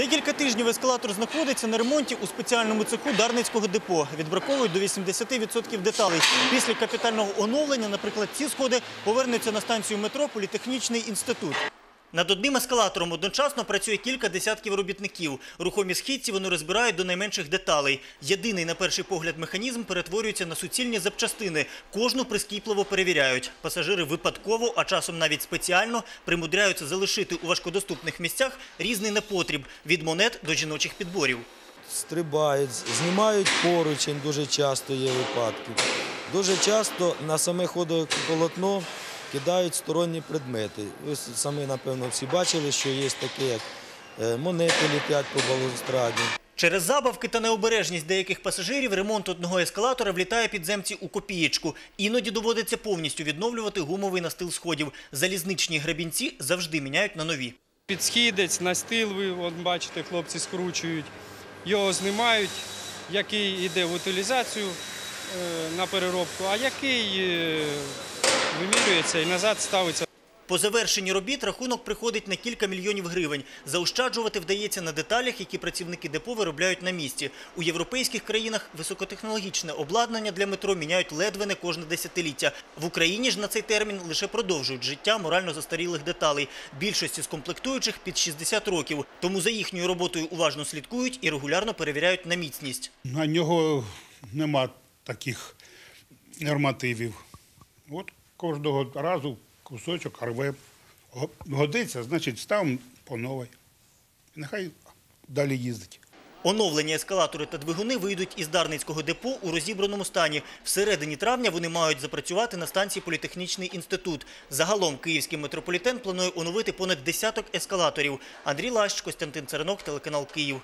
Декілька тижнів ескалатор знаходиться на ремонті у спеціальному цеху Дарницького депо. Відбраковують до 80% деталей. Після капітального оновлення, наприклад, ці сходи повернуться на станцію метро Політехнічний інститут. Над одним ескалатором одночасно працює кілька десятків робітників. Рухомі східці вони розбирають до найменших деталей. Єдиний, на перший погляд, механізм перетворюється на суцільні запчастини. Кожну прискіпливо перевіряють. Пасажири випадково, а часом навіть спеціально, примудряються залишити у важкодоступних місцях різний непотріб – від монет до жіночих підборів. стрибають, знімають поручень, дуже часто є випадки. Дуже часто на саме ходополотно кидають сторонні предмети. Ви самі, напевно, всі бачили, що є таке, як е, монети літять по балюстраді. Через забавки та необережність деяких пасажирів ремонт одного ескалатора влітає підземці у копієчку. Іноді доводиться повністю відновлювати гумовий настил сходів. Залізничні гребінці завжди міняють на нові. Підсхідець, настил, ви бачите, хлопці скручують, його знімають, який йде в утилізацію е, на переробку, а який е, і назад ставиться. По завершенні робіт рахунок приходить на кілька мільйонів гривень. Заощаджувати вдається на деталях, які працівники депо виробляють на місці. У європейських країнах високотехнологічне обладнання для метро міняють ледве не кожне десятиліття. В Україні ж на цей термін лише продовжують життя морально застарілих деталей. Більшості з комплектуючих під 60 років. Тому за їхньою роботою уважно слідкують і регулярно перевіряють на міцність. На нього нема таких нормативів. От кожного разу кусочок рве. Годиться, значить, ставимо по новій. Нехай далі їздить. Оновлені ескалатори та двигуни вийдуть із Дарницького депо у розібраному стані. Всередині травня вони мають запрацювати на станції Політехнічний інститут. Загалом київський метрополітен планує оновити понад десяток ескалаторів. Андрій Лащ, Костянтин Царинок, телеканал Київ.